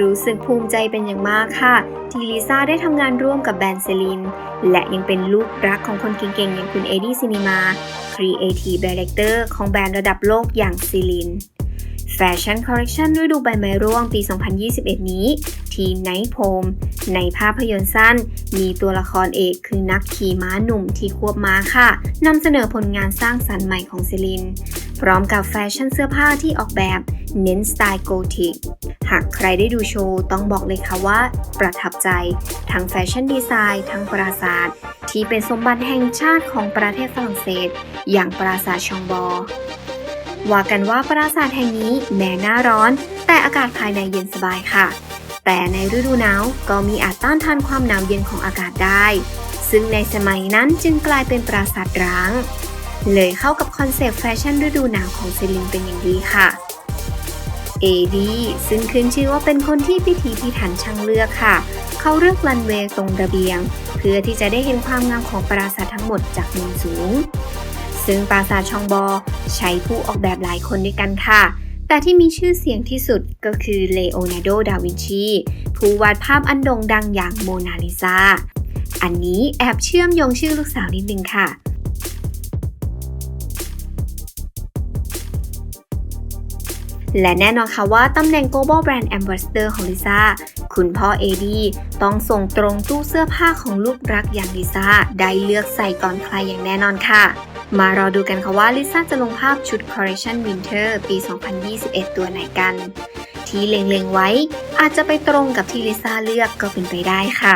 รู้สึกภูมิใจเป็นอย่างมากค่ะ ที่ลิซ่าได้ทำงานร่วมกับแบรนด์เซลิน และยังเป็นลูกรักของคนเก่งๆ อย่างคุณเอดี้ซินิมา Creative Director ของแบรนด์ระดับโลกอย่างซิลินแฟชั่นคอลเลคชันฤดูใบไม้ร่วงปี 2021 นี้ ทีไนท์โพมในภาพยนตร์สั้น มีตัวละครเอกคือนักขี่ม้าหนุ่มที่ควบม้าค่ะนำเสนอผลงานสร้างสรรค์ใหม่ของเซลิน พร้อมกับแฟชั่นเสื้อผ้าที่ออกแบบ เน้นสไตล์โกธิก หากใครได้ดูโชว์ต้องบอกเลยค่ะว่า ประทับใจ ทั้งแฟชั่นดีไซน์ทั้งปราสาท ที่เป็นสมบัติแห่งชาติของประเทศฝรั่งเศส อย่างปราสาทชองบอว่ากันว่าปราสาทแห่งนี้แม้หน้าร้อน แต่อากาศภายในเย็นสบายค่ะ แต่ในฤดูหนาวก็มีอาจต้านทานความหนาวเย็นของอากาศได้ ซึ่งในสมัยนั้นจึงกลายเป็นปราสาทร้าง เลยเข้ากับคอนเซปต์แฟชั่นฤดูหนาวของเซลินเป็นอย่างดีค่ะ เอดีซึ่งขึ้นชื่อว่าเป็นคนที่พิถีพิถันช่างเลือกค่ะ เขาเลือกรันเวย์ตรงระเบียง เพื่อที่จะได้เห็นความงามของปราสาททั้งหมดจากมุมสูง ซึ่งปราสาทชองบอ ใช้ผู้ออกแบบหลายคนด้วยกันค่ะ แต่ที่มีชื่อเสียงที่สุดก็คือเลโอนาร์โด ดาวินชี ผู้วาดภาพอันโด่งดังอย่างโมนาลิซาอันนี้แอบเชื่อมโยงชื่อลูกสาวนิดนึงค่ะ และแน่นอนค่ะว่าตำแหน่ง Global Brand Ambassador ของลิซ่า คุณพ่อเอดีต้องส่งตรงตู้เสื้อผ้าของลูกรักอย่างลิซ่า ได้เลือกใส่ก่อนใครอย่างแน่นอนค่ะ มารอดูกันค่ะว่าลิซ่าจะลงภาพชุด Collection Winter ปี 2021 ตัวไหนกัน ที่เล็งๆไว้ อาจจะไปตรงกับที่ลิซ่าเลือกก็เป็นไปได้ค่ะ